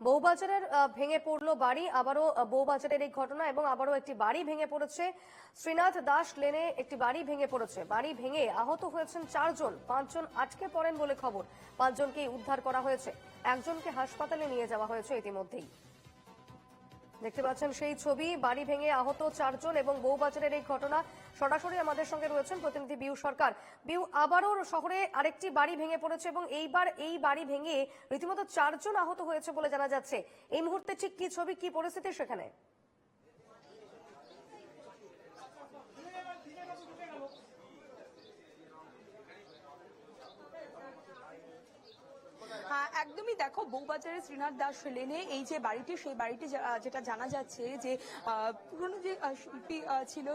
বউবাজারের ভেঙে পড়ল বাড়ি, আবারও বউবাজারের এই ঘটনা এবং আবারও একটি বাড়ি ভেঙে পড়েছে। শ্রীনাথ দাস লেনে একটি বাড়ি ভেঙে পড়েছে। বাড়ি ভেঙে আহত হয়েছেন চারজন। পাঁচজন আটকে পড়েন বলে খবর। পাঁচজনকেই উদ্ধার করা হয়েছে। একজনকে হাসপাতালে নিয়ে যাওয়া হয়েছে ইতিমধ্যেই। দেখতে পাচ্ছেন সেই ছবি। বাড়ি ভেঙে আহত চারজন এবং বউবাজারের এই ঘটনা সরাসরি আমাদের সঙ্গে রয়েছেন প্রতিনিধি বিউ সরকার। বিউ, আবারও শহরে আরেকটি বাড়ি ভেঙে পড়েছে এবং এইবার এই বাড়ি ভেঙে রীতিমতো চারজন আহত হয়েছে বলে জানা যাচ্ছে। এই মুহূর্তে ঠিক কি ছবি, কি পরিস্থিতি সেখানে? একদমই দেখো বউবাজারের শ্রীনাথ দাস লেনে এই যে বাড়িটি, সেই বাড়িটি যেটা জানা যাচ্ছে যে পুরনো যে শিল্পী ছিল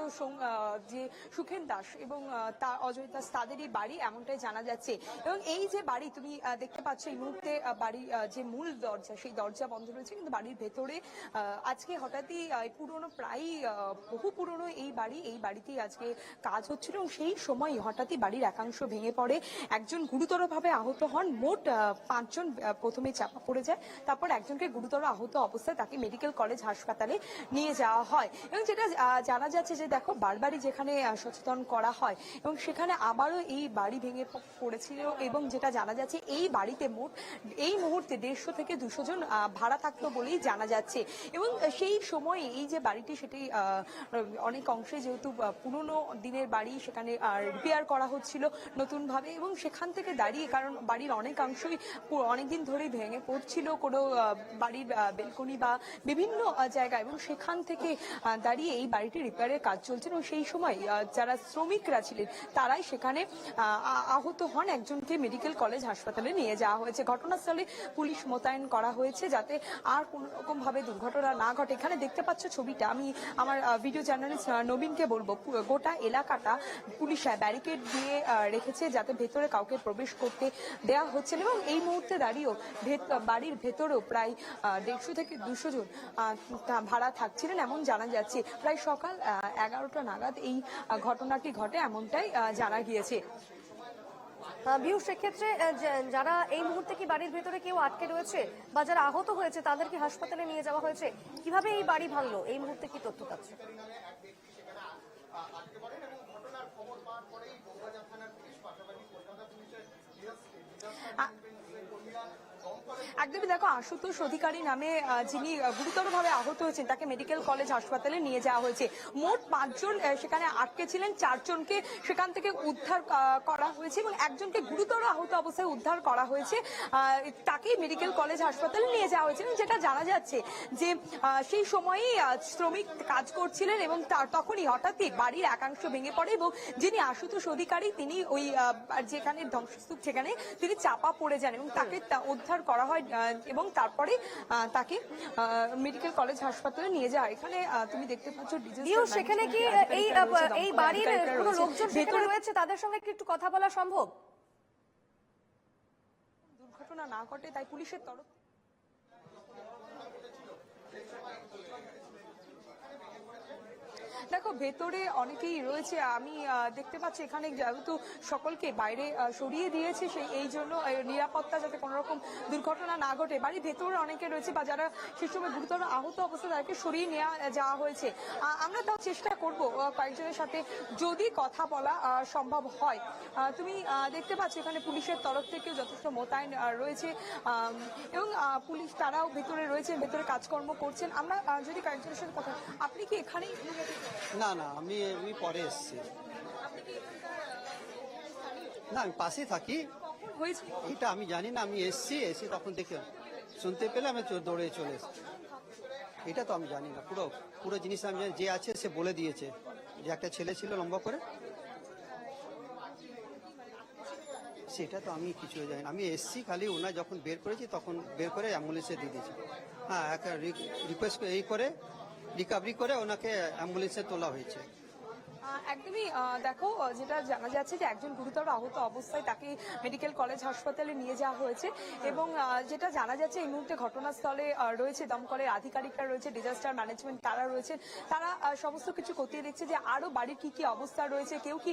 যে সুখেন দাস এবং তার অজয় দাস, তাদেরই বাড়ি এমনটাই জানা যাচ্ছে। এবং এই যে বাড়ি, তুমি দেখতে পাচ্ছ এই মুহূর্তে বাড়ির যে মূল দরজা, সেই দরজা বন্ধ রয়েছে, কিন্তু বাড়ির ভেতরে আজকে হঠাৎই পুরনো প্রায় বহু পুরনো এই বাড়ি, এই বাড়িতেই আজকে কাজ হচ্ছিল এবং সেই সময় হঠাৎই বাড়ির একাংশ ভেঙে পড়ে। একজন গুরুতরভাবে আহত হন, মোট পাঁচজন প্রথমে চাপা পড়ে যায়। তারপর একজনকে গুরুতর আহত অবস্থায় তাকে মেডিকেল কলেজ হাসপাতালে নিয়ে যাওয়া হয়। এবং যেটা জানা যাচ্ছে যে দেখো, বারবারই যেখানে সচেতন করা হয় এবং সেখানে আবারও এই বাড়ি ভেঙে পড়েছিল এবং যেটা জানা যাচ্ছে, এই বাড়িতে মোট, এই মুহূর্তে দেড়শো থেকে দুশো জন ভাড়া থাকতো বলেই জানা যাচ্ছে। এবং সেই সময় এই যে বাড়িটি সেটি অনেক অংশে যেহেতু পুরনো দিনের বাড়ি, সেখানে রিপেয়ার করা হচ্ছিল নতুনভাবে এবং সেখান থেকে দাঁড়িয়ে, কারণ বাড়ির অনেকাংশই পু- অনেকদিন ধরেই ভেঙে পড়ছিল কোনো বাড়ির বেলকনি বা বিভিন্ন আহ, জায়গা এবং সেখান থেকে দাঁড়িয়ে এই বাড়িটি রিপেয়ারের কাজ চলছে এবং সেই সময় যারা শ্রমিকরা ছিলেন তারাই সেখানে আহত হন। একজনকে মেডিকেল কলেজ হাসপাতালে নিয়ে যাওয়া হয়েছে। ঘটনাস্থলে পুলিশ মোতায়েন করা হয়েছে যাতে আর কোন রকম ভাবে দুর্ঘটনা না ঘটে। এখানে দেখতে পাচ্ছ ছবিটা। আমি আমার ভিডিও জার্নালিস্ট নবীনকে বলব। গোটা এলাকাটা পুলিশ ব্যারিকেড দিয়ে রেখেছে যাতে ভেতরে কাউকে প্রবেশ করতে দেওয়া হচ্ছে এবং এই মুহূর্তে ভেত- বাড়ির ভেতরেও প্রায় দেড়শো থেকে দুশো জন ভাড়া থাকছিলেন এমন জানা যাচ্ছে। প্রায় সকাল এগারোটা নাগাদ এই ঘটনাটি ঘটে এমনটাই জানা গিয়েছে। বিউ সেক্ষেত্রে যারা এই মুহূর্তে কি বাড়ির ভেতরে কেউ আটকে রয়েছে বা যারা আহত হয়েছে তাদেরকে হাসপাতালে নিয়ে যাওয়া হয়েছে? কীভাবে এই বাড়ি ভাঙলো? এই মুহূর্তে কি তথ্য পাচ্ছে? একদমই দেখো, আশুতোষ অধিকারী নামে যিনি গুরুতরভাবে আহত হয়েছেন, তাকে মেডিকেল কলেজ হাসপাতালে নিয়ে যাওয়া হয়েছে। মোট পাঁচজন সেখানে আটকে ছিলেন, চারজনকে সেখান থেকে উদ্ধার করা হয়েছে এবং একজনকে গুরুতর আহত অবস্থায় উদ্ধার করা হয়েছে। তাকে মেডিকেল কলেজ হাসপাতালে নিয়ে যাওয়া হয়েছে এবং যেটা জানা যাচ্ছে যে সেই সময়েই শ্রমিক কাজ করছিলেন এবং তার তখনই হঠাৎই বাড়ির একাংশ ভেঙে পড়ে এবং যিনি আশুতোষ অধিকারী, তিনি ওই যেখানে ধ্বংসস্তূপ, সেখানে তিনি চাপা পড়ে যান এবং তাকে উদ্ধার করা হয়। এবং তারপরে তাকে মেডিকেল কলেজ হাসপাতালে নিয়ে যাওয়া এখানে তুমি দেখতে পাচ্ছ সেখানে কি management এই এই বাড়ির কোনো লোকজন ভেতরে রয়েছে? তাদের সঙ্গে কি একটু কথা বলা সম্ভব? দুর্ঘটনা না ঘটে তাই পুলিশের তরফ দেখো, ভেতরে অনেকেই রয়েছে। আমি দেখতে পাচ্ছি এখানে যেহেতু সকলকে বাইরে সরিয়ে দিয়েছে, সেই, এই জন্য নিরাপত্তা যাতে কোনো রকম দুর্ঘটনা না ঘটে। বাড়ির ভেতরে অনেকে রয়েছে বা যারা সে সময় গুরুতর আহত অবস্থায়, তাদেরকে সরিয়ে নেওয়া যাওয়া হয়েছে। আমরা তাও চেষ্টা করব কয়েকজনের সাথে যদি কথা বলা সম্ভব হয়। তুমি দেখতে পাচ্ছ এখানে পুলিশের তরফ থেকে যথেষ্ট মোতায়েন রয়েছে। এবং পুলিশ তারাও ভেতরে রয়েছে, ভেতরে কাজকর্ম করছেন। আমরা যদি কয়েকজনের সাথে কথা, আপনি কি এখানেই না না আমি আমি পরে এসেছি। না আমি পাশে থাকি। এটা আমি জানি না আমি এসছি এসে তখন দেখে শুনতে পেলে আমি দৌড়ে চলে এসেছি। এটা তো আমি জানি না পুরো পুরো জিনিস আমি জানি যে আছে সে বলে দিয়েছে যে একটা ছেলে ছিল লম্বা করে। সেটা তো আমি কিছু জানি আমি এসছি খালি ওনার যখন বের করেছি তখন বের করে অ্যাম্বুলেন্সে দিয়ে দিয়েছি। হ্যাঁ একটা রিকোয়েস্ট এই করে রিকভারি করে ওনাকে অ্যাম্বুলেন্সে তোলা হয়েছে। একদমই দেখো যেটা জানা যাচ্ছে যে একজন গুরুতর আহত অবস্থায় তাকে মেডিকেল কলেজ হাসপাতালে নিয়ে যাওয়া হয়েছে এবং যেটা জানা যাচ্ছে এই মুহূর্তে ঘটনাস্থলে রয়েছে দমকলের আধিকারিকরা রয়েছে ডিজাস্টার ম্যানেজমেন্ট তারা রয়েছে, তারা সমস্ত কিছু খতিয়ে দেখছে যে আরও বাড়ির কি কি অবস্থা রয়েছে, কেউ কি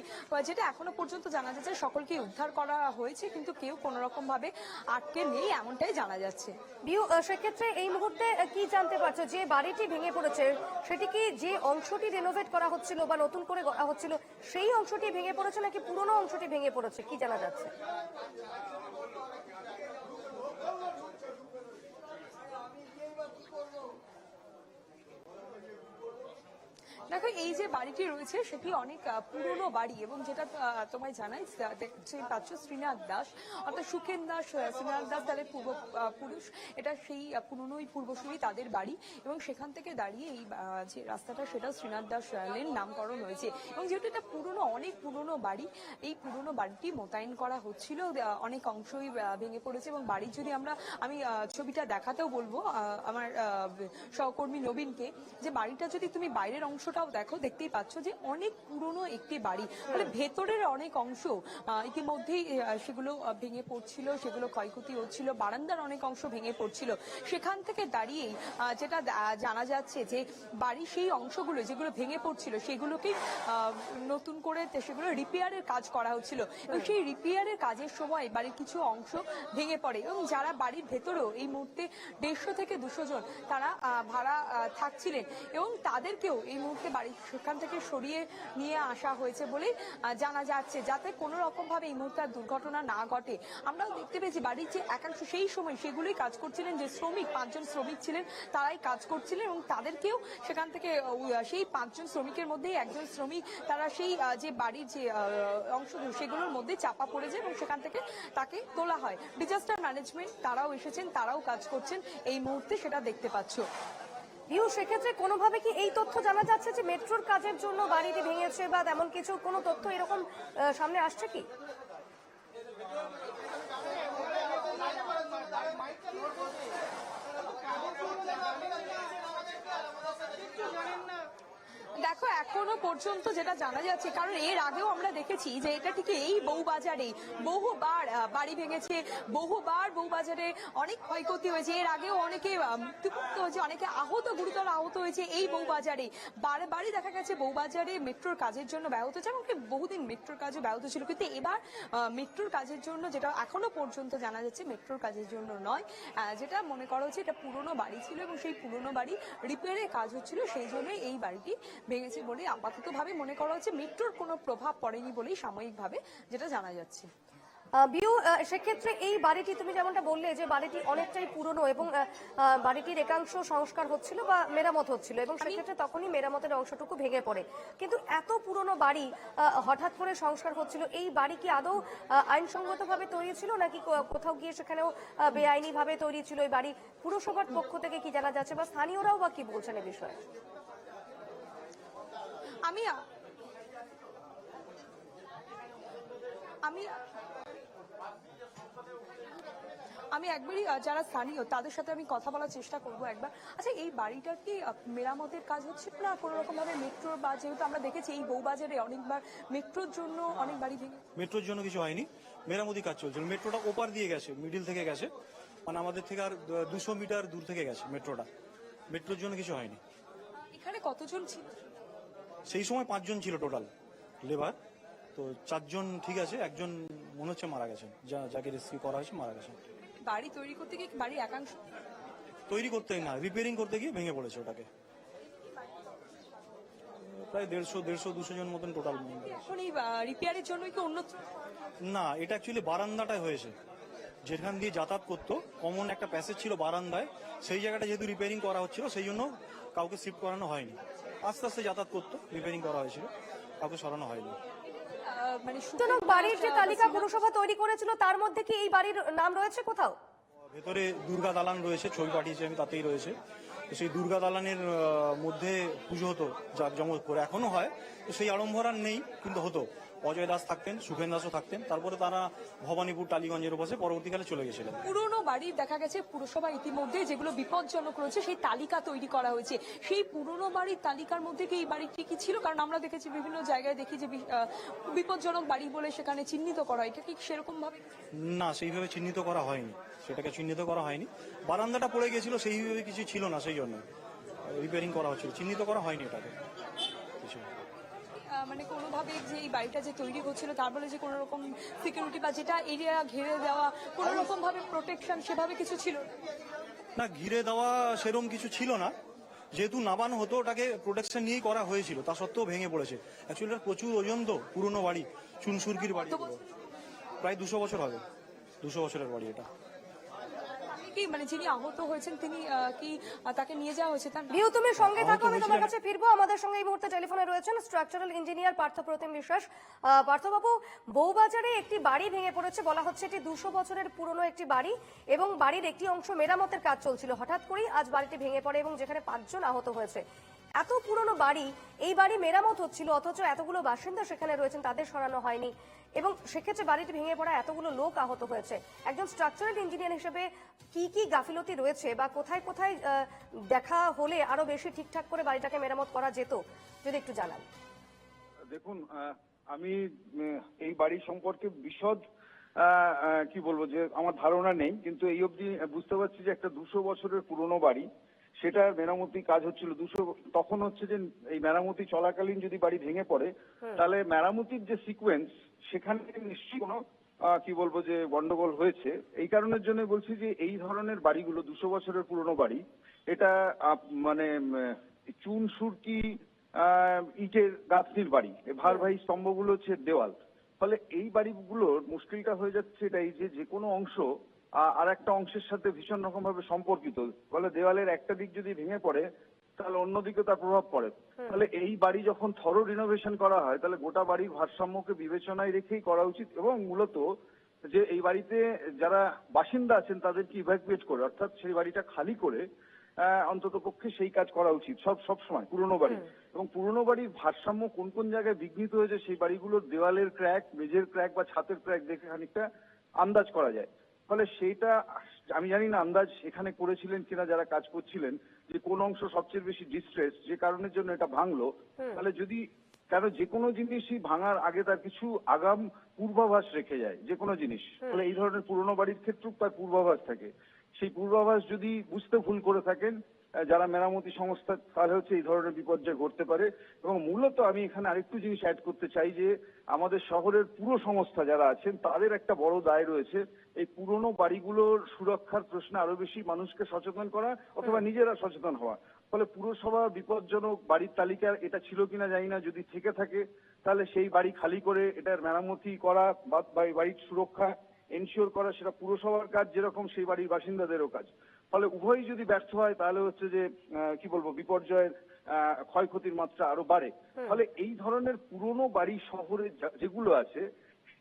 যেটা এখনও পর্যন্ত জানা যাচ্ছে সকলকে উদ্ধার করা হয়েছে, কিন্তু কেউ কোনো রকম ভাবে আটকে নেই এমনটাই জানা যাচ্ছে। বিউ সেক্ষেত্রে এই মুহূর্তে কি জানতে পারছ? যে বাড়িটি ভেঙে পড়েছে, সেটি কি যে অংশটি রেনোভেট করা হচ্ছিল বা নতুন করে করা হচ্ছিল সেই অংশটি ভেঙে পড়েছে নাকি পুরনো অংশটি ভেঙে পড়েছে কি জানা যাচ্ছে? দেখো, এই যে বাড়িটি রয়েছে, সেটি অনেক পুরনো বাড়ি এবং যেটা তোমায় জানাই দেখতে পাচ্ছ শ্রীনাথ দাস। অর্থাৎ সুখেন দাস শ্রীনাথ দাস তাদের পূর্ব পুরুষ। এটা সেই পুরনোই পূর্বসূরি তাদের বাড়ি এবং সেখান থেকে দাঁড়িয়ে এই যে রাস্তাটা সেটা শ্রীনাথ দাস লেন নামকরণ হয়েছে। এবং যেহেতু এটা পুরনো, অনেক পুরনো বাড়ি, এই পুরনো বাড়িটি মোতায়েন করা হচ্ছিল অনেক অংশই ভেঙে পড়েছে এবং বাড়ির যদি আমরা, আমি ছবিটা দেখাতেও বলব আমার সহকর্মী নবীনকে, যে বাড়িটা যদি তুমি বাইরের অংশটাও দেখো, দেখতেই পাচ্ছ যে অনেক পুরনো একটি বাড়ি। মানে ভেতরের অনেক অংশ ইতিমধ্যেই সেগুলো ভেঙে পড়ছিল, সেগুলো ক্ষয়ক্ষতি হচ্ছিল, বারান্দার অনেক অংশ ভেঙে পড়ছিল। সেখান থেকে দাঁড়িয়েই যেটা জানা যাচ্ছে যে বাড়ির সেই অংশগুলো যেগুলো ভেঙে পড়ছিল, সেগুলোকে নতুন করে সেগুলো রিপেয়ারের কাজ করা হচ্ছিল। এবং সেই রিপেয়ারের কাজের সময় বাড়ির কিছু অংশ ভেঙে পড়ে এবং যারা বাড়ির ভেতরেও এই মুহূর্তে দেড়শো থেকে দুশো জন তারা ভাড়া থাকছিলেন এবং তাদেরকেও এই মুহূর্তে বাড়ি সেখান থেকে সরিয়ে নিয়ে আসা হয়েছে আহ, জানা যাচ্ছে। যাতে কোনো রকম ভাবে এই মুহূর্তে দুর্ঘটনা না ঘটে। আমরাও দেখতে পেয়েছি বাড়ির যে একাংশ সেই সময় সেগুলোই কাজ করছিলেন যে শ্রমিক পাঁচজন শ্রমিক ছিলেন তারাই কাজ করছিলেন এবং তাদেরকেও সেখান থেকে সেই পাঁচজন শ্রমিকের মধ্যেই একজন শ্রমিক তারা সেই যে বাড়ির যে অংশ সেগুলোর মধ্যে চাপা পড়ে যায় এবং সেখান থেকে তাকে তোলা হয়। ডিজাস্টার ম্যানেজমেন্ট তারাও এসেছেন তারাও কাজ করছেন। এই মুহূর্তে সেটা দেখতে পাচ্ছ। বিউ সেক্ষেত্রে কোনোভাবে কি এই তথ্য জানা যাচ্ছে যে মেট্রোর কাজের জন্য বাড়িটি ভেঙেছে বা তেমন কিছু কোনো তথ্য এরকম সামনে আসছে কি? দেখো, এখনও পর্যন্ত যেটা জানা যাচ্ছে, কারণ এর আগেও আমরা দেখেছি যে এটা ঠিক এই বউবাজারে বহুবার বাড়ি ভেঙেছে, বহুবার বউবাজারে অনেক ক্ষয়ক্ষতি হয়েছে। এর আগেও অনেকে মৃত্যুমুক্ত হয়েছে, অনেকে আহত, গুরুতর আহত হয়েছে এই বউবাজারে। বারে বারে দেখা গেছে বউবাজারে মেট্রোর কাজের জন্য ব্যাহত হচ্ছে, এমনকি বহুদিন মেট্রোর কাজও ব্যাহত ছিল। কিন্তু এবার মেট্রোর কাজের জন্য যেটা এখনও পর্যন্ত জানা যাচ্ছে, মেট্রোর কাজের জন্য নয় যেটা মনে করা হচ্ছে এটা পুরনো বাড়ি ছিল এবং সেই পুরনো বাড়ি রিপেয়ারের কাজ হচ্ছিল, সেই জন্যই এই বাড়িটি ভেঙেছে বলে আপাতত ভাবে মনে করা হচ্ছে মেট্রোর কোনো প্রভাব পড়েনি বলেই সাময়িকভাবে যেটা জানা যাচ্ছে। বিউ সেক্ষেত্রে এই বাড়িটি তুমি যেমনটা বললে যে বাড়িটি অনেকটাই পুরনো এবং বাড়িটির একাংশ সংস্কার হচ্ছিল বা মেরামত হচ্ছিল এবং সেক্ষেত্রে তখনই মেরামতের অংশটুকু ভেঙে পড়ে। কিন্তু এত পুরনো বাড়ি হঠাৎ করে সংস্কার হচ্ছিল এই বাড়ি কি আদৌ আইনসঙ্গত ভাবে তৈরি ছিল নাকি কোথাও গিয়ে সেখানেও বেআইনি ভাবে তৈরি ছিল? এই বাড়ি পুরসভার পক্ষ থেকে কি জানা যাচ্ছে বা স্থানীয়রাও বা কি বলছেন এ বিষয়ে? আমি আমি আমি একবারই যারা স্থানীয় তাদের সাথে আমি কথা বলার চেষ্টা করব একবার। আচ্ছা এই বাড়িটা কি মেরামতের কাজ হচ্ছে না কোনো রকম ভাবে মেট্রো বা যেহেতু আমরা দেখেছি এই বউবাজারে অনেকবার মেট্রোর জন্য অনেক বাড়ি ভেঙে মেট্রোর জন্য কিছু হয়নি। মেরামতি কাজ চলছিল। মেট্রোটা ওপার দিয়ে গেছে মিডিল থেকে গেছে। মানে আমাদের থেকে আর দুশো মিটার দূর থেকে গেছে মেট্রোটা। মেট্রোর জন্য কিছু হয়নি। এখানে কতজন ছিল? সেই সময় পাঁচজন ছিল টোটাল লেবার তো চারজন ঠিক আছে একজন মনে হচ্ছে মারা গেছেন যা যাকে রেস্কিউ করা হয়েছে মারা গেছেন বাড়ি তৈরি করতে গিয়ে বাড়ির একাংশ? তৈরি করতে না রিপেয়ারিং করতে গিয়ে ভেঙে পড়েছে ওটাকে। প্রায় দেড়শো দেড়শো দুশো জন মতন টোটাল এখন এই রিপেয়ারের জন্য কি অন্য না এটা অ্যাকচুয়ালি বারান্দাটায় হয়েছে। যেখান দিয়ে যাতায়াত করতো কমন একটা প্যাসেজ ছিল বারান্দায়। সেই জায়গাটা যেহেতু রিপেয়ারিং করা হচ্ছিল সেই জন্য কাউকে শিফট করানো হয়নি। আস্তে আস্তে যাতায়াত করতো রিপেয়ারিং করা হয়েছিল। কাউকে সরানো হয়নি। মানে সুতরাং বাড়ির যে তালিকা পুরসভা তৈরি করেছিল তার মধ্যে কি এই বাড়ির নাম রয়েছে কোথাও? ভেতরে দুর্গা দালান রয়েছে ছবি পাঠিয়েছি আমি তাতেই রয়েছে। তো সেই দুর্গা দালানের মধ্যে পুজো হতো জাঁকজমক করে এখনও হয় তো সেই আড়ম্বর আর নেই কিন্তু হতো। অজয় দাস থাকতেন সুখেন দাসও থাকতেন। তারপরে তারা ভবানীপুর টালিগঞ্জের পাশে পরবর্তীকালে চলে গেছিলেন। পুরনো বাড়ি দেখা গেছে পুরসভা ইতিমধ্যে যেগুলো বিপজ্জনক রয়েছে সেই তালিকা তৈরি করা হয়েছে। সেই পুরনো বাড়ির তালিকার মধ্যে কি এই বাড়িটি কি ছিল? কারণ আমরা দেখেছি বিভিন্ন জায়গায় দেখি যে বিপজ্জনক বাড়ি বলে সেখানে চিহ্নিত করা হয়। এটা কি সেরকম ভাবে না সেইভাবে চিহ্নিত করা হয়নি। সেটাকে চিহ্নিত করা হয়নি। বারান্দাটা পড়ে গেছিল সেইভাবে কিছু ছিল না সেই জন্য রিপেয়ারিং করা হচ্ছিল। চিহ্নিত করা হয়নি এটাকে। মানে কোনোভাবে যে এই বাড়িটা যে তৈরি হচ্ছিল তার বলে যে কোনো রকম সিকিউরিটি বা যেটা এরিয়া ঘিরে দেওয়া কোনো রকম ভাবে প্রোটেকশন সেভাবে কিছু ছিল? না? ঘিরে দেওয়া সেরম কিছু ছিল না। যেহেতু নাবানো হতো ওটাকে প্রোটেকশন নিয়েই করা হয়েছিল তা সত্ত্বেও ভেঙে পড়েছে। অ্যাকচুয়ালি এটা প্রচুর ওজন তো পুরনো বাড়ি চুনসুরকির বাড়ি। প্রায় দুশো বছর হবে দুশো বছরের বাড়ি এটা। কি মানে যিনি আহত হয়েছেন তিনি কি তাকে নিয়ে যাওয়া হয়েছে তার ভিউ তুমি সঙ্গে থাকো আমি তোমার কাছে ফিরবো। আমাদের সঙ্গে এই মুহূর্তে টেলিফোনে রয়েছেন স্ট্রাকচারাল ইঞ্জিনিয়ার পার্থ প্রতিম বিশ্বাস। পার্থবাবু বউবাজারে একটি বাড়ি ভেঙে পড়েছে বলা হচ্ছে এটি দুশো বছরের পুরনো একটি বাড়ি এবং বাড়ির একটি অংশ মেরামতের কাজ চলছিল। হঠাৎ করেই আজ বাড়িটি ভেঙে পড়ে এবং যেখানে পাঁচজন আহত হয়েছে। এত পুরনো বাড়ি এই বাড়ি মেরামত হচ্ছিল অথচ এতগুলো বাসিন্দা সেখানে রয়েছেন তাদের সরানো হয়নি। এবং সেক্ষেত্রে বাড়িটি ভেঙে পড়া এতগুলো লোক আহত হয়েছে। একজন স্ট্রাকচারাল ইঞ্জিনিয়ার হিসেবে কি কি গাফিলতি রয়েছে বা কোথায় কোথায় দেখা হলে আরও বেশি ঠিকঠাক করে বাড়িটাকে মেরামত করা যেত, যদি একটু জানান। দেখুন আমি এই বাড়ি সম্পর্কে বিশদ কি বলব যে আমার ধারণা নেই, কিন্তু এই অবধি বুঝতে পারছি যে একটা দুশো বছরের পুরনো বাড়ি সেটার মেরামতি কাজ হচ্ছিল। দুশো তখন হচ্ছে যে এই মেরামতি চলাকালীন যদি বাড়ি ভেঙে পড়ে তাহলে মেরামতির যে সিকোয়েন্স সেখানে নিশ্চয়ই কোনো কি বলব যে গন্ডগোল হয়েছে। এই কারণের জন্য বলছি যে এই ধরনের বাড়িগুলো দুশো বছরের পুরনো বাড়ি এটা মানে চুন সুরকি আহ, ইটের গাঁথনির বাড়ি এই ভারবাহী স্তম্ভগুলো হচ্ছে দেওয়াল। ফলে এই বাড়িগুলোর মুশকিলটা হয়ে যাচ্ছে এটাই যে যে কোনো অংশ আর একটা অংশের সাথে ভীষণ রকম ভাবে সম্পর্কিত। ফলে দেওয়ালের একটা দিক যদি ভেঙে পড়ে তাহলে অন্যদিকে তার প্রভাব পড়ে। তাহলে এই বাড়ি যখন থরো রিনোভেশন করা হয় তাহলে গোটা বাড়ির ভারসাম্যকে বিবেচনায় রেখেই করা উচিত এবং মূলত যে এই বাড়িতে যারা বাসিন্দা আছেন তাদেরকে ইভ্যাকুয়েট করে অর্থাৎ সেই বাড়িটা খালি করে অন্তত পক্ষে সেই কাজ করা উচিত সব সব সময় পুরনো বাড়ি। এবং পুরনো বাড়ির ভারসাম্য কোন কোন জায়গায় বিঘ্নিত হয়েছে সেই বাড়িগুলোর দেওয়ালের ক্র্যাক মেঝের ক্র্যাক বা ছাতের ক্র্যাক দেখে খানিকটা আন্দাজ করা যায়। ফলে সেইটা আমি জানি না আন্দাজ এখানে করেছিলেন কিনা যারা কাজ করছিলেন যে কোন অংশ সবচেয়ে বেশি ডিস্ট্রেস যে কারণের জন্য এটা ভাঙলো। তাহলে যদি কেন যে কোনো জিনিসই ভাঙার আগে তার কিছু আগাম পূর্বাভাস রেখে যায় যে কোনো জিনিস। ফলে এই ধরনের পুরনো বাড়ির ক্ষেত্রেও তার পূর্বাভাস থাকে। সেই পূর্বাভাস যদি বুঝতে ভুল করে থাকেন যারা মেরামতি সংস্থা তাহলে হচ্ছে এই ধরনের বিপর্যয় ঘটতে পারে। এবং মূলত আমি এখানে আরেকটু জিনিস অ্যাড করতে চাই যে, আমাদের শহরের পুরো সংস্থা যারা আছেন, তাদের একটা বড় দায় রয়েছে এই পুরনো বাড়িগুলোর সুরক্ষার প্রশ্নে আরও বেশি মানুষকে সচেতন করা অথবা নিজেরা সচেতন হওয়া। ফলে পুরসভা বিপজ্জনক বাড়ির তালিকা এটা ছিল কিনা জানি না, যদি থেকে থাকে, তাহলে সেই বাড়ি খালি করে এটার মেরামতি করা বা বাড়ির সুরক্ষা এনশিওর করা, সেটা পুরসভার কাজ যেরকম, সেই বাড়ির বাসিন্দাদেরও কাজ। ফলে উভয়ই যদি ব্যর্থ হয় তাহলে হচ্ছে যে কি বলব বিপর্যয়ের ক্ষয়ক্ষতির মাত্রা আরও বাড়ে। ফলে এই ধরনের পুরনো বাড়ি শহরে যেগুলো আছে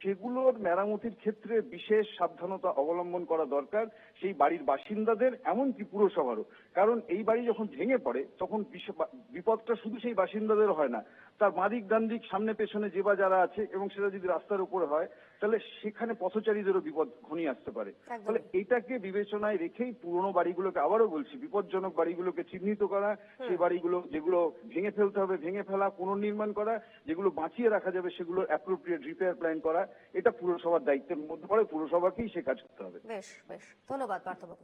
সেগুলোর মেরামতির ক্ষেত্রে বিশেষ সাবধানতা অবলম্বন করা দরকার সেই বাড়ির বাসিন্দাদের এমনকি পুরসভারও। কারণ এই বাড়ি যখন ভেঙে পড়ে তখন বিপদটা শুধু সেই বাসিন্দাদের হয় না। তার মাদিক দান্দিক সামনে পেছনে যে বা যারা আছে এবং সেটা যদি রাস্তার উপরে হয় তাহলে সেখানে পথচারীদেরও বিপদ ঘনিয়ে আসতে পারে। তাহলে এটাকে বিবেচনায় রেখেই পুরনো বাড়িগুলোকে আবারও বলছি বিপজ্জনক বাড়িগুলোকে চিহ্নিত করা সেই বাড়িগুলো যেগুলো ভেঙে ফেলতে হবে ভেঙে ফেলা পুনর্নির্মাণ করা যেগুলো বাঁচিয়ে রাখা যাবে সেগুলো অ্যাপ্রোপ্রিয়েট রিপেয়ার প্ল্যান করা এটা পুরসভার দায়িত্বের মধ্যে পড়ে পুরসভাকেই সে কাজ করতে হবে। বেশ বেশ। ধন্যবাদ পার্থবাবু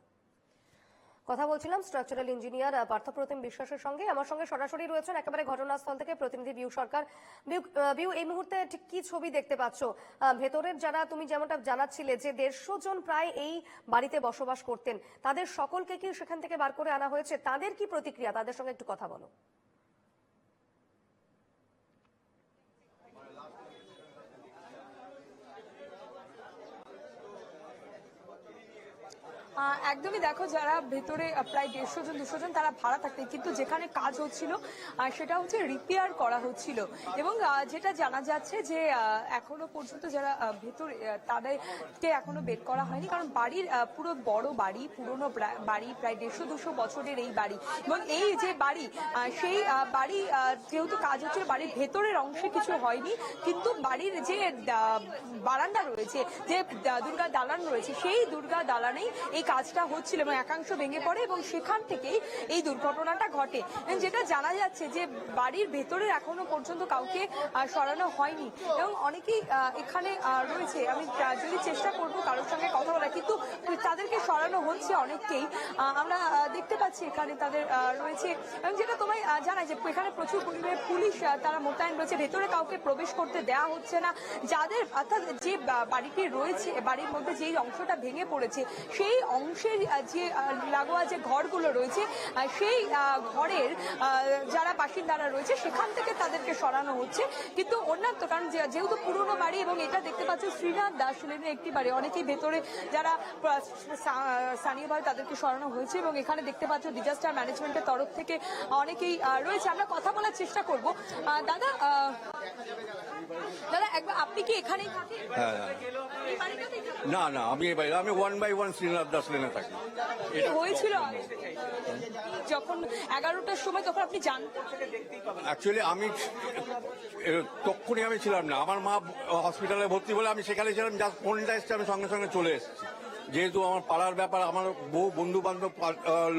কথা বলছিলাম স্ট্রাকচারাল ইঞ্জিনিয়ার পার্থপ্রতিম বিশ্বাসের সঙ্গে। আমার সঙ্গে সরাসরি রয়েছেন একেবারে ঘটনাস্থল থেকে প্রতিনিধি বিউ সরকার। বিউ এই মুহূর্তে ঠিক কি ছবি দেখতে পাচ্ছ? ভেতরের যারা তুমি যেমনটা জানাচ্ছিলে যে দেড়শো জন প্রায় এই বাড়িতে বসবাস করতেন, তাদের সকলকে কি সেখান থেকে বার করে আনা হয়েছে? তাদের কি প্রতিক্রিয়া? তাদের সঙ্গে একটু কথা বলো। একদমই দেখো, যারা ভেতরে প্রায় দেড়শো জন, দুশো জন তারা ভাড়া থাকতেন কিন্তু যেখানে কাজ হচ্ছিল সেটা হচ্ছে রিপেয়ার করা হচ্ছিল। এবং যেটা জানা যাচ্ছে যে এখনও পর্যন্ত যারা ভেতরে তাদেরকে এখনও বের করা হয়নি, কারণ বাড়ির পুরো বড় বাড়ি, পুরনো বাড়ি, প্রায় দেড়শো, দুশো বছরের এই বাড়ি। এবং এই যে বাড়ি সেই বাড়ি যেহেতু কাজ হচ্ছিল, বাড়ির ভেতরের অংশে কিছু হয়নি, কিন্তু বাড়ির যে বারান্দা রয়েছে, যে দুর্গা দালান রয়েছে, সেই দুর্গা দালানেই এই কাজটা হচ্ছিল এবং একাংশ ভেঙে পড়ে এবং সেখান থেকেই এই দুর্ঘটনাটা ঘটে। যেটা জানা যাচ্ছে যে বাড়ির ভেতরে এখনও পর্যন্ত কাউকে সরানো হয়নি। এবং অনেকেই এখানে রয়েছে। আমি যদি চেষ্টা করব কারোর সঙ্গে কথা বলা কিন্তু তাদেরকে সরানো হচ্ছে অনেককেই। আমরা দেখতে পাচ্ছি এখানে তাদের রয়েছে। এবং যেটা তোমায় জানাই যে এখানে প্রচুর পরিমাণে পুলিশ তারা মোতায়েন রয়েছে। ভেতরে কাউকে প্রবেশ করতে দেওয়া হচ্ছে না। যাদের, অর্থাৎ যে বাড়িটি রয়েছে, বাড়ির মধ্যে যেই অংশটা ভেঙে পড়েছে, সেই অংশের যে লাগোয়া যে ঘরগুলো রয়েছে সেই ঘরের যারা বাসিন্দারা রয়েছে সেখান থেকে তাদেরকে সরানো হচ্ছে। কিন্তু অন্যান্য কারণ যেহেতু পুরনো বাড়ি এবং এটা দেখতে পাচ্ছ শ্রীনাথ দাস লেনের একটি বাড়ি অনেকেই ভেতরে যারা স্থানীয়ভাবে তাদেরকে সরানো হয়েছে এবং এখানে দেখতে পাচ্ছ ডিজাস্টার ম্যানেজমেন্টের তরফ থেকে অনেকেই রয়েছে। আমরা কথা বলার চেষ্টা করব। দাদা দাদা একবার আপনি কি এখানেই থাকেন? হ্যাঁ হ্যাঁ। না না আমি এই বাড়ি- আমি one by one Srinath Das লেনে থাকি কি হয়েছিল যখন এগারোটার সময় তখন আপনি জানতেন? অ্যাকচুয়ালি আমি তক্ষুনি আমি ছিলাম না। আমার মা হসপিটালে ভর্তি বলে আমি সেখানে ছিলাম জাস্ট ফোনটা এসছে আমি সঙ্গে সঙ্গে চলে এসেছি। যেহেতু আমার পাড়ার ব্যাপার আমার বহু বন্ধু বান্ধব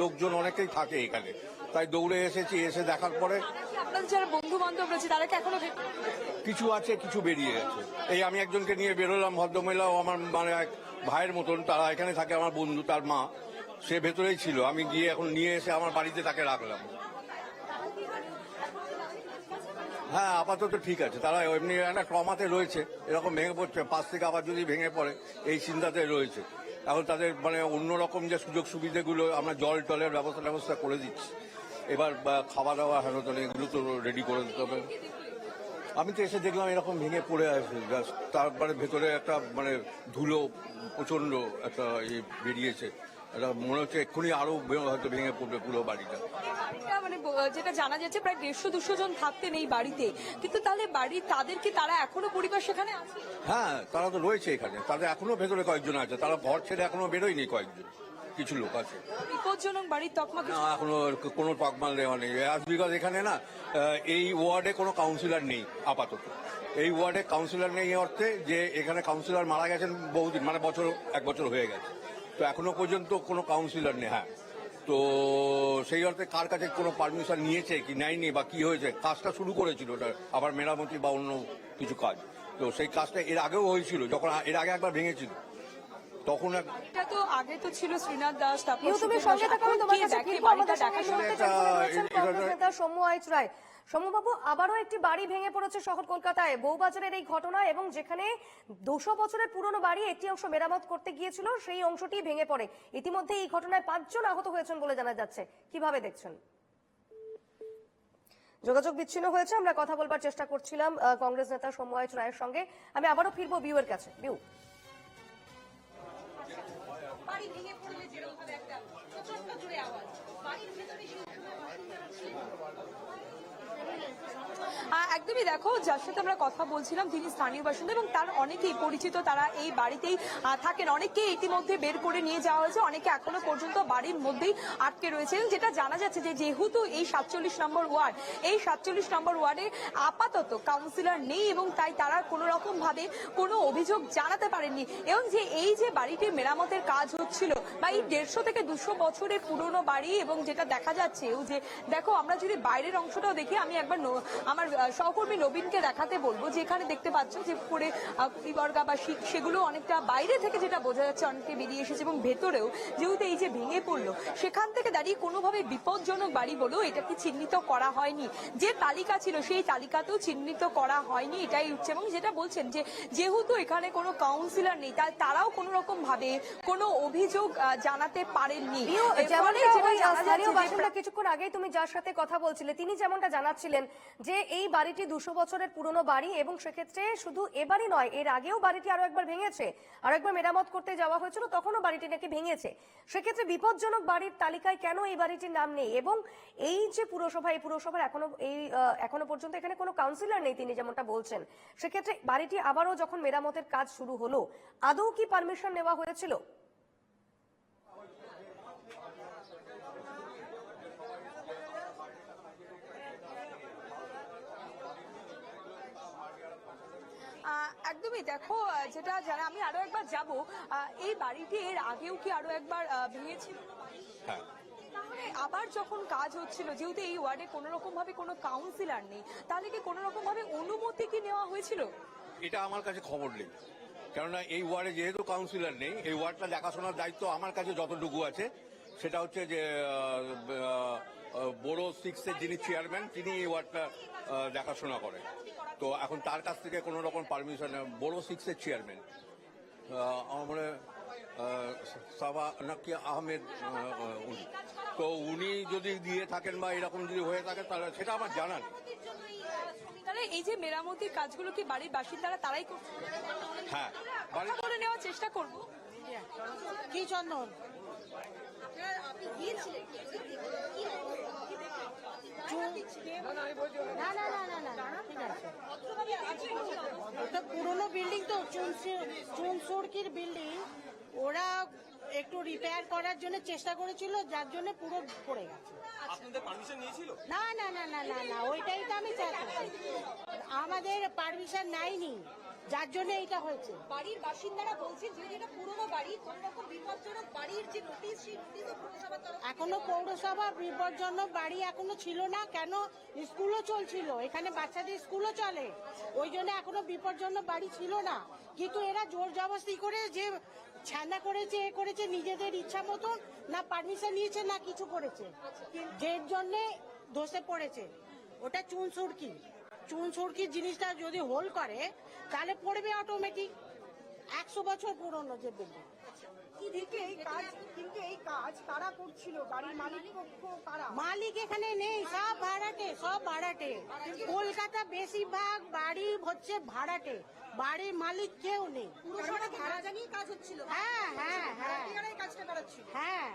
লোকজন অনেকেই থাকে এখানে। তাই দৌড়ে এসেছি এসে দেখার পরে আপনাদের যারা বন্ধু বান্ধব রয়েছে তারা কি এখনও কিছু আছে কিছু বেরিয়ে গেছে। এই আমি একজনকে নিয়ে বেরোলাম ভদ্রমহিলা ও আমার মানে এক ভাইয়ের মতন, তারা এখানে থাকে, আমার বন্ধু, তার মা, সে ভেতরেই ছিল। আমি গিয়ে এখন নিয়ে এসে আমার বাড়িতে তাকে রাখলাম। হ্যাঁ আপাতত ঠিক আছে। তারা এমনি একটা ট্রমাতে রয়েছে, এরকম ভেঙে পড়ছে। পাশ থেকে আবার যদি ভেঙে পড়ে, এই চিন্তাতে রয়েছে। এখন তাদের মানে অন্যরকম যে সুযোগ সুবিধাগুলো, আমরা জল টলের ব্যবস্থা ব্যবস্থা করে দিচ্ছি। এবার খাওয়া দাওয়া হেন এগুলো তো রেডি করে দিতে হবে। আমি তো এসে দেখলাম এরকম ভেঙে পড়ে আছে। তারপরে ভেতরে একটা মানে ধুলো প্রচণ্ড একটা ইয়ে বেরিয়েছে। এটা মনে হচ্ছে এক্ষুনি আরও হয়তো ভেঙে পড়বে পুরো বাড়িটা। বাড়িটা মানে যেটা জানা যাচ্ছে প্রায় দেড়শো দুশো জন থাকতেন এই বাড়িতে। কিন্তু তাহলে বাড়ি তাদের কি তারা এখনও পরিবার সেখানে আছে? হ্যাঁ তারা তো রয়েছে এখানে। তাদের এখনও ভেতরে কয়েকজন আছে। তারা ঘর ছেড়ে এখনও বেরোয়নি কয়েকজন। কিছু লোক আছে। বিপজ্জনক বাড়ির তকমা না এখনও কোনো টকমাল দেওয়া নেই। আজ বিকজ এখানে না এই ওয়ার্ডে কোনো কাউন্সিলর নেই আপাতত। এই ওয়ার্ডে কাউন্সিলর নেই এই অর্থে যে এখানে কাউন্সিলর মারা গেছেন বহুদিন মানে বছর এক বছর হয়ে গেছে। তো এখনও পর্যন্ত কোনো কাউন্সিলর নেই হ্যাঁ। তো সেই অর্থে কার কাছে কোনো পারমিশন নিয়েছে কি নেয়নি বা কি হয়েছে? কাজটা শুরু করেছিল ওটা আবার মেরামতি বা অন্য কিছু কাজ। তো সেই কাজটা এর আগেও হয়েছিল যখন এর আগে একবার ভেঙেছিল। তখন এটা তো আগে তো ছিল শ্রীনাথ দাস তারপর তুমি সঙ্গে দাস। থাকো আমি তোমার কাছে ফিরবো? আমাদের সঙ্গে এটা- কংগ্রেস নেতা সৌম্য আইচ রায়। সৌম্যবাবু আবারও একটি বাড়ি ভেঙে পড়েছে শহর কলকাতায়। বউবাজারের এই ঘটনা এবং যেখানে দুশো বছরের পুরনো বাড়ি একটি অংশ মেরামত করতে গিয়েছিল সেই অংশটি ভেঙে পড়ে। ইতিমধ্যে এই ঘটনায় পাঁচজন আহত হয়েছেন বলে জানা যাচ্ছে। কীভাবে দেখছেন? যোগাযোগ বিচ্ছিন্ন হয়েছে আমরা কথা বলবার চেষ্টা করছিলাম আহ, কংগ্রেস নেতা সৌম্য আইচ রায়ের সঙ্গে। আমি আবারও ফিরবো বিউয়ের কাছে। বিউ। বাড়ি ভেঙে পড়লে যেরকমভাবে একটা প্রচণ্ড জোরে আওয়াজ। বাড়ির ভেতরে সেই আহ, একদমই দেখো, যার সাথে আমরা কথা বলছিলাম তিনি স্থানীয় বাসিন্দা এবং তার অনেকেই পরিচিত, তারা এই বাড়িতেই থাকেন। অনেককে ইতিমধ্যে বের করে নিয়ে যাওয়া হয়েছে। অনেকে এখনও পর্যন্ত বাড়ির মধ্যেই আটকে রয়েছেন। যেটা জানা যাচ্ছে যে, যেহেতু এই সাতচল্লিশ নম্বর ওয়ার্ড, এই সাতচল্লিশ নম্বর ওয়ার্ডে আপাতত কাউন্সিলর নেই এবং তাই তারা কোনো রকম ভাবে কোনো অভিযোগ জানাতে পারেননি। এবং যে এই যে বাড়িটির মেরামতের কাজ হচ্ছিল, বা এই দেড়শো থেকে দুশো বছরের পুরনো বাড়ি এবং যেটা দেখা যাচ্ছে, যে দেখো, আমরা যদি বাইরের অংশটাও দেখি, আমি একবার আমার সহকর্মী নবীনকে দেখাতে বলব যে এখানে দেখতে পাচ্ছ যে পরে বর্গা বা শিক সেগুলো অনেকটা বাইরে থেকে যেটা বোঝা যাচ্ছে অনেকে বেরিয়ে এসেছে এবং ভেতরেও যেহেতু এই যে ভেঙে পড়ল সেখান থেকে দাঁড়িয়ে কোনোভাবে বিপজ্জনক বাড়ি বলেও এটাকে চিহ্নিত করা হয়নি। যে তালিকা ছিল সেই তালিকাতেও চিহ্নিত করা হয়নি এটাই উঠছে এবং যেটা বলছেন যে যেহেতু এখানে কোনো কাউন্সিলর নেই তাই তারাও কোনো রকম ভাবে কোনো অভিযোগ জানাতে পারেননি। কিছুক্ষণ আগেই তুমি যার সাথে কথা বলছিলে তিনি যেমনটা জানাচ্ছিলেন যে এই বাড়িটি দুশো বছরের পুরনো বাড়ি এবং সেক্ষেত্রে শুধু এবারই নয়, এর আগেও বাড়িটি আরও একবার ভেঙেছে। আরও একবার মেরামত করতে যাওয়া হয়েছিল, তখনও বাড়িটি নাকি ভেঙেছে। সেক্ষেত্রে বিপজ্জনক বাড়ির তালিকায় কেন এই বাড়িটির নাম নেই? এবং এই যে পুরসভা, এই পুরসভার এখনও, এই এখনও পর্যন্ত এখানে কোনো কাউন্সিলর নেই তিনি যেমনটা বলছেন। সেক্ষেত্রে বাড়িটি আবারও যখন মেরামতের কাজ শুরু হলো, আদৌ কি পারমিশন নেওয়া হয়েছিল আহ, একদমই দেখো যেটা যারা আমি আরও একবার যাব এই বাড়িটি এর আগেও কি আরও একবার ভেঙেছিল? হ্যাঁ। তাহলে আবার যখন কাজ হচ্ছিল যেহেতু এই ওয়ার্ডে কোনো রকম ভাবে কোনো কাউন্সিলর নেই তাহলে কি কোনো রকম ভাবে অনুমতি কি নেওয়া হয়েছিল? এটা আমার কাছে খবর নেই। কেননা এই ওয়ার্ডে যেহেতু কাউন্সিলর নেই এই ওয়ার্ডটা দেখাশোনার দায়িত্ব আমার কাছে যতটুকু আছে সেটা হচ্ছে যে বড় সিক্সের যিনি চেয়ারম্যান তিনি এই ওয়ার্ডটা দেখাশোনা করেন। তো এখন তার কাছ থেকে কোনো রকম পারমিশন বড় সিক্সের চেয়ারম্যান আমার মনে সাবা নাকি আহমেদ আহ, আহ, উনি। তো উনি যদি দিয়ে থাকেন বা এরকম যদি হয়ে থাকে তাহলে সেটা আমার জানা নেই। তাহলে এই যে মেরামতির কাজগুলো কি বাড়ির বাসিন্দারা তারাই করছে? হ্যাঁ বাড়ি কথা নেওয়ার চেষ্টা করব। কি চন্দন? না না না না না না ঠিক আছে ওটা পুরনো বিল্ডিং তো চুনসুরকির বিল্ডিং ওরা একটু রিপেয়ার করার জন্য চেষ্টা করেছিল যার জন্য পুরো পড়ে গেছে না না না না না না ওইটাই তো আমি চাচ্ছি আমাদের পারমিশন নাইনি যার জন্য এইটা হয়েছে। বাড়ির বাসিন্দারা বলছেন যে এটা পুরনো বাড়ি কোন রকম বিপজ্জনক বাড়ির যে নোটিশ সেই তরফ এখনও পৌরসভা বিপজ্জনক বাড়ি এখনও ছিল না কেন? স্কুলও চলছিল এখানে বাচ্চাদের স্কুলও চলে। ওই জন্য এখনও বিপজ্জনক বাড়ি ছিল না। কিন্তু এরা জোর জবস্তি করে যে ছানা করেছে এ করেছে নিজেদের ইচ্ছা মতন না পারমিশন নিয়েছে না কিছু করেছে। যের জন্যে ধসে পড়েছে। ওটা চুন সুরকি। চুন সুরকির জিনিসটা যদি হোল করে তাহলে পড়বে অটোমেটিক একশো বছর পুরনো যে বিল্ডিং কিন্তু এই কাজ কিন্তু এই কাজ? কারা করছিল? বাড়ির মালিক পক্ষ কারা? মালিক এখানে নেই সব ভাড়াটে সব ভাড়াটে। কলকাতা বেশিরভাগ বাড়ি হচ্ছে ভাড়াটে। বাড়ির মালিক কেউ নেই। পুরসভা ভাড়া জানিয়ে কাজ হচ্ছিল? হ্যাঁ হ্যাঁ হ্যাঁ। হ্যাঁ।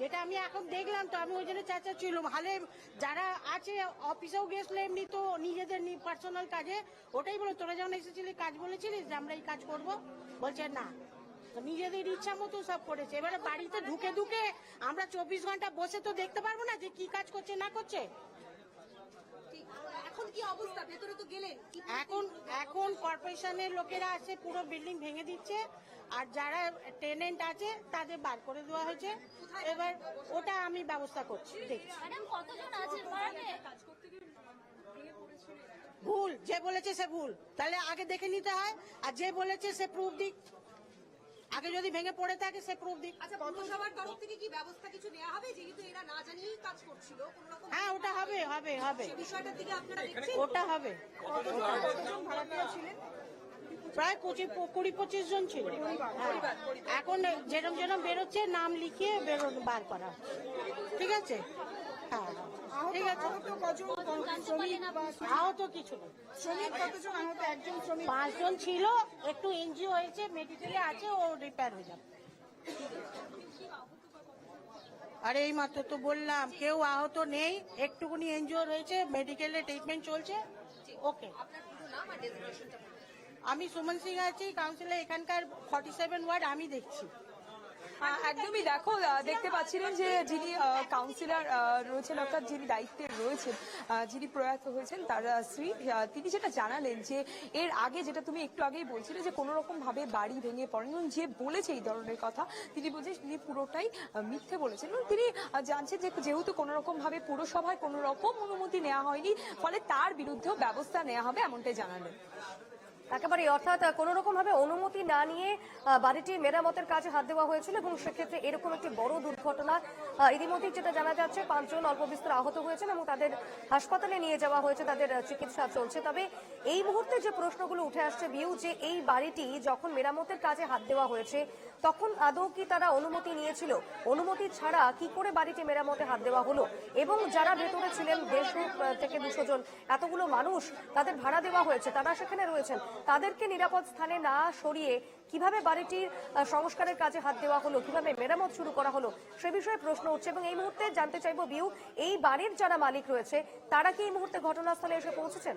যেটা আমি এখন দেখলাম তো আমি ওই জন্য চাচাচ্ছিলাম হালে যারা আছে অফিসেও গেছিল এমনি তো নিজেদের পার্সোনাল কাজে ওটাই বলো তোরা যখন এসেছিলি কাজ বলেছিলিস যে আমরা এই কাজ করব। বলছে না। নিজেদের ইচ্ছা মতো সব করেছে। এবারে বাড়িতে ঢুকে ঢুকে আমরা চব্বিশ ঘণ্টা বসে তো দেখতে পারব না যে কি কাজ করছে না করছে। এখন কি অবস্থা? ভেতরে তো গেলেন। এখন এখন কর্পোরেশনের লোকেরা আছে পুরো বিল্ডিং ভেঙে দিচ্ছে। আর যারা টেনেন্ট আছে তাদের বার করে দেওয়া হয়েছে। এবার ওটা আমি ব্যবস্থা করছি দেখছি। ভুল যে বলেছে সে ভুল। তাহলে আগে দেখে নিতে হয় আর যে বলেছে সে প্রুফ দিক। আগে যদি ভেঙে পড়ে থাকে সে প্রুফ দিক। আচ্ছা পৌরসভার তরফ থেকে কি ব্যবস্থা কিছু নেওয়া হবে? যেহেতু এরা না জানিয়েই কাজ করছিল হ্যাঁ ওটা হবে হবে হবে। আপনারা ওটা হবে। ভাড়াটিয়া ছিলেন? প্রায় পঁচিশ কুড়ি পঁচিশ জন ছিল। হ্যাঁ। এখন যেরকম যেরকম বেরোচ্ছে নাম লিখিয়ে বেরো বার করা ঠিক আছে? হ্যাঁ। ঠিক আছে। আহত কিছু পাঁচজন ছিল একটু এনজিও হয়েছে মেডিকেলে আছে ও রিপেয়ার হয়ে যাবে। আরে এই মাত্র তো বললাম কেউ আহত নেই একটুকুনি এনজিও রয়েছে মেডিকেলে ট্রিটমেন্ট চলছে। ওকে আমি সুমন সিং আছি কাউন্সিলর এখানকার ফর্টি সেভেন ওয়ার্ড আমি দেখছি। একদমই দেখো দেখতে পাচ্ছিলেন যে যিনি কাউন্সিলর রয়েছেন, অর্থাৎ যিনি দায়িত্বে রয়েছেন যিনি প্রয়াত হয়েছেন, তার স্ত্রী তিনি যেটা জানালেন যে এর আগে যেটা তুমি একটু আগেই বলছিলে যে কোনো রকম ভাবে বাড়ি ভেঙে পড়েন এবং যে বলেছে এই ধরনের কথা, তিনি বলছেন তিনি পুরোটাই মিথ্যে বলেছেন এবং তিনি জানছেন যে যেহেতু কোনো রকম ভাবে পুরসভায় কোনো রকম অনুমতি নেওয়া হয়নি, ফলে তার বিরুদ্ধেও ব্যবস্থা নেওয়া হবে এমনটাই জানালেন। একেবারে, অর্থাৎ কোন রকম ভাবে অনুমতি না নিয়ে বাড়িটি মেরামতের কাজে হাত দেওয়া হয়েছিল এবং সেক্ষেত্রে এরকম একটি বড় দুর্ঘটনা ইতিমধ্যেই যেটা জানা যাচ্ছে, পাঁচজন অল্প বিস্তর আহত হয়েছেন এবং তাদের হাসপাতালে নিয়ে যাওয়া হয়েছে, তাদের চিকিৎসা চলছে। তবে এই মুহূর্তে যে প্রশ্নগুলো উঠে আসছে বিউ যে এই বাড়িটি যখন মেরামতের কাজে হাত দেওয়া হয়েছে তখন আদৌ কি তারা অনুমতি নিয়েছিল? অনুমতি ছাড়া কি করে বাড়িটি মেরামতে হাত দেওয়া হলো? এবং যারা ভেতরে ছিলেন দেড়শো থেকে দুশো জন, এতগুলো মানুষ তাদের ভাড়া দেওয়া হয়েছে, তারা সেখানে রয়েছেন। তাদেরকে নিরাপদ স্থানে না সরিয়ে কীভাবে বাড়িটির সংস্কারের কাজে হাত দেওয়া হলো, কীভাবে মেরামত শুরু করা হলো, সে বিষয়ে প্রশ্ন উঠছে এবং এই মুহূর্তে জানতে চাইব, বিউ, এই বাড়ির যারা মালিক রয়েছে, তারা কি এই মুহূর্তে ঘটনাস্থলে এসে পৌঁছেছেন?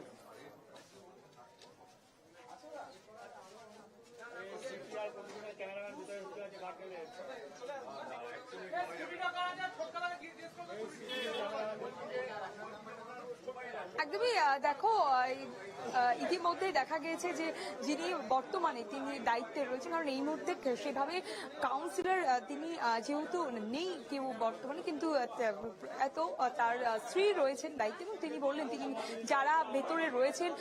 একদমই আহ, দেখো আহ, এই, আহ, ইতিমধ্যে দেখা গিয়েছে যে যিনি বর্তমানে তিনি দায়িত্বে রয়েছেন কারণ এই মুহূর্তে সেভাবে কাউন্সিলর তিনি যেহেতু নেই কেউ বর্তমানে কিন্তু এত তার স্ত্রী রয়েছেন দায়িত্বে এবং তিনি বললেন তিনি যারা ভেতরে রয়েছেন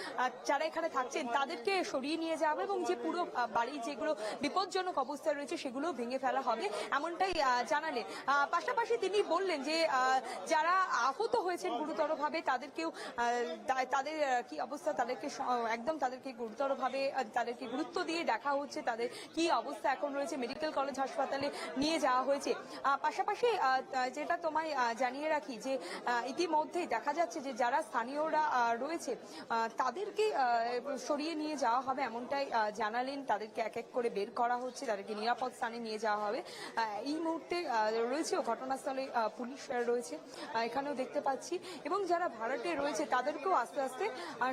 যারা এখানে থাকছেন তাদেরকে সরিয়ে নিয়ে যাবে এবং যে পুরো বাড়ি যেগুলো বিপজ্জনক অবস্থায় রয়েছে সেগুলো ভেঙে ফেলা হবে এমনটাই জানালেন। পাশাপাশি তিনি বললেন যে যারা আহত হয়েছেন গুরুতরভাবে তাদেরকেও তাদের কি অবস্থা তাদেরকে একদম তাদেরকে গুরুতরভাবে তাদেরকে গুরুত্ব দিয়ে দেখা হচ্ছে তাদের কি অবস্থা এখন রয়েছে মেডিকেল কলেজ হাসপাতালে নিয়ে যাওয়া হয়েছে। পাশাপাশি যেটা তোমায় জানিয়ে রাখি যে আহ, ইতিমধ্যেই দেখা যাচ্ছে যে যারা স্থানীয়রা রয়েছে তাদেরকে সরিয়ে নিয়ে যাওয়া হবে এমনটাই জানালেন। তাদেরকে এক এক করে বের করা হচ্ছে তাদেরকে নিরাপদ স্থানে নিয়ে যাওয়া হবে। এই মুহূর্তে রয়েছে ঘটনাস্থলে পুলিশ রয়েছে। এখানেও দেখতে পাচ্ছি। এবং যারা ভাড়াটে রয়েছে তাদেরকেও আস্তে আস্তে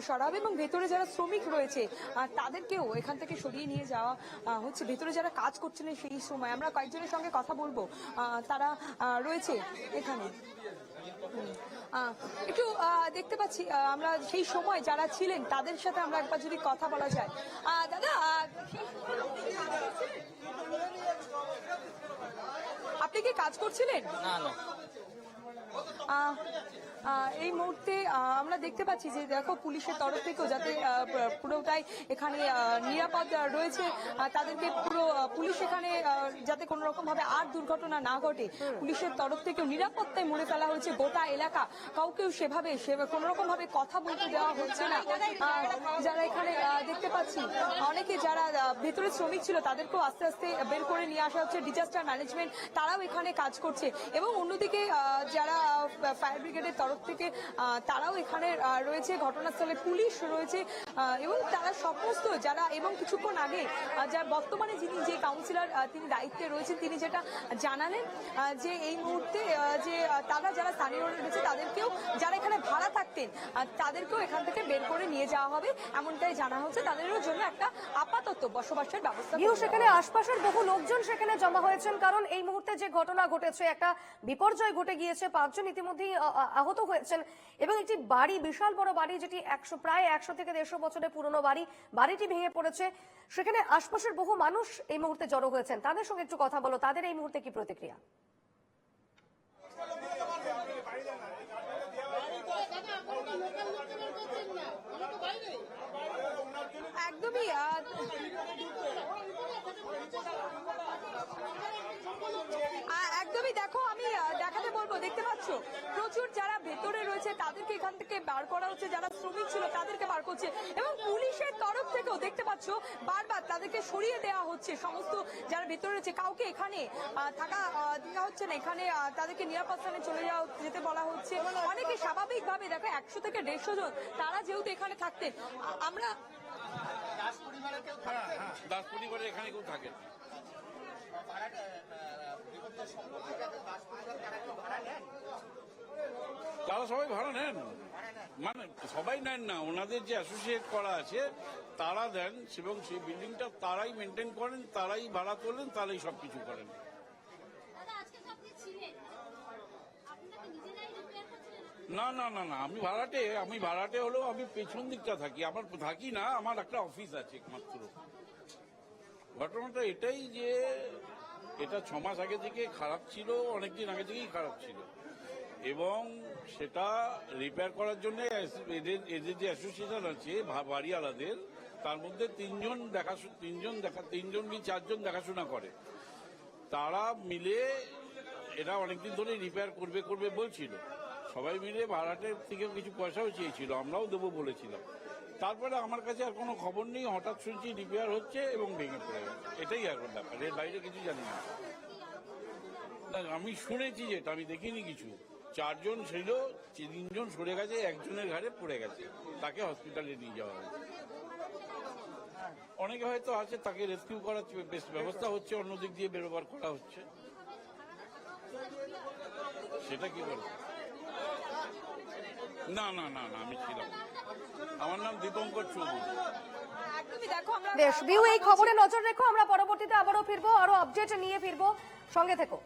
সরাবে এবং ভেতরে যারা শ্রমিক রয়েছে তাদেরকেও এখান থেকে সরিয়ে নিয়ে যাওয়া হচ্ছে ভেতরে যারা কাজ করছিলেন সেই সময়। আমরা কয়েকজনের সঙ্গে কথা বলব। তারা রয়েছে এখানে। একটু দেখতে পাচ্ছি আমরা সেই সময় যারা ছিলেন তাদের সাথে আমরা একবার যদি কথা বলা যায়। দাদা আপনি কি কাজ করছিলেন? না না। এই মুহূর্তে আমরা দেখতে পাচ্ছি যে দেখো পুলিশের তরফ থেকেও যাতে পুরোটাই এখানে নিরাপদ রয়েছে। তাদেরকে পুরো পুলিশ এখানে যাতে কোনো রকম ভাবে আর দুর্ঘটনা না ঘটে, পুলিশের তরফ থেকেও নিরাপত্তায় মরে ফেলা হয়েছে গোটা এলাকা। কাউকেও সেভাবে কোনো রকম ভাবে কথা বলতে দেওয়া হচ্ছে না। যারা এখানে দেখতে পাচ্ছি, অনেকে যারা ভেতরে শ্রমিক ছিল, তাদেরকেও আস্তে আস্তে বের করে নিয়ে আসা হচ্ছে। ডিজাস্টার ম্যানেজমেন্ট তারাও এখানে কাজ করছে। এবং অন্যদিকে যারা ফায়ার ব্রিগেডের তরফ থেকে তারাও এখানে রয়েছে। ঘটনাস্থলে পুলিশ রয়েছে এবং তারা সমস্ত যারা, এবং কিছুক্ষণ আগে যা যার বর্তমানে যিনি যে কাউন্সিলর তিনি দায়িত্বে রয়েছেন, তিনি যেটা জানালেন যে এই মুহূর্তে যে তারা যারা স্থানীয় রয়েছে, তাদেরকেও, যারা এখানে ভাড়া থাকতেন তাদেরকেও এখান থেকে বের করে নিয়ে যাওয়া হবে। এমনটাই জানা হচ্ছে। তাদেরও জন্য একটা আপাতত বসবাসের ব্যবস্থা দেওয়া সেখানে আশপাশের বহু লোকজন সেখানে জমা হয়েছেন কারণ এই মুহূর্তে যে ঘটনা ঘটেছে একটা বিপর্যয় ঘটে গিয়েছে। পাঁচজন ইতিমধ্যেই আহত হয়েছেন। এবং একটি বাড়ি বিশাল বড় বাড়ি যেটি একশো প্রায় একশো থেকে দেড়শো বছরের পুরনো বাড়ি বাড়িটি ভেঙে পড়েছে। সেখানে আশপাশের বহু মানুষ এই মুহূর্তে জড়ো হয়েছেন। তাদের সঙ্গে একটু কথা বলো। তাদের এই মুহূর্তে কি প্রতিক্রিয়া একদমই আহ, আহ, একদমই দেখো আমি দেখাতে বলব দেখতে পাচ্ছ? প্রচুর যারা ভেতরে রয়েছে তাদেরকে এখান থেকে বার করা হচ্ছে যারা শ্রমিক ছিল তাদেরকে বার করছে। এবং পুলিশের তরফ থেকেও দেখতে পাচ্ছ বারবার তাদেরকে সরিয়ে দেওয়া হচ্ছে। সমস্ত যারা ভেতরে রয়েছে কাউকে এখানে থাকা দেওয়া হচ্ছে না। এখানে তাদেরকে নিরাপদ স্থানে চলে যাওয়া যেতে বলা হচ্ছে। অনেকে স্বাভাবিকভাবে দেখো একশো থেকে দেড়শো জন তারা যেহেতু এখানে থাকতেন আমরা দাস পরিবারে এখানে কেউ থাকে না। তারা সবাই ভাড়া নেন। মানে সবাই নেন না ওনাদের যে অ্যাসোসিয়েট করা আছে তারা দেন এবং সেই বিল্ডিংটা তারাই মেনটেন করেন তারাই ভাড়া তোলেন তারাই সবকিছু করেন। না না না না আমি ভাড়াটে আমি ভাড়াটে হলেও আমি পেছন দিকটা থাকি। আমার থাকি না আমার একটা অফিস আছে একমাত্র। ঘটনাটা এটাই যে এটা ছ মাস আগে থেকে খারাপ ছিল, অনেকদিন আগে থেকেই খারাপ ছিল। এবং সেটা রিপেয়ার করার জন্য এদের এদের যে অ্যাসোসিয়েশন আছে বাড়িওয়ালাদের, তার মধ্যে তিনজন দেখা তিনজন দেখা, তিনজন কি চারজন দেখাশোনা করে। তারা মিলে এরা অনেকদিন ধরে রিপেয়ার করবে করবে বলছিল। সবাই মিলে ভাড়াটের থেকেও কিছু পয়সাও চেয়েছিল, আমরাও দেবো বলেছিলাম। তারপরে আমার কাছে আর কোনো খবর নেই। হঠাৎ শুনছি রিপেয়ার হচ্ছে এবং ভেঙে পড়ে গেছে। এটাই এখন ব্যাপার। এর বাইরে কিছু জানি না। আমি শুনেছি যেটা, আমি দেখিনি কিছু। চারজন ছিল তিনজন সরে গেছে, একজনের ঘাড়ে পড়ে গেছে। তাকে হসপিটালে নিয়ে যাওয়া হয়েছে। অনেকে হয়তো আছে, তাকে রেস্কিউ করার বেশ ব্যবস্থা হচ্ছে অন্য দিক দিয়ে বেরোবার করা হচ্ছে। সেটা কি বলব? না না না না আমি ছিলাম। আমার নাম দীপঙ্কর চৌধুরী। বেশ বিউ এই খবরে নজর রেখো আমরা পরবর্তীতে আবারও ফিরবো আরও আপডেট নিয়ে ফিরবো। সঙ্গে থেকো।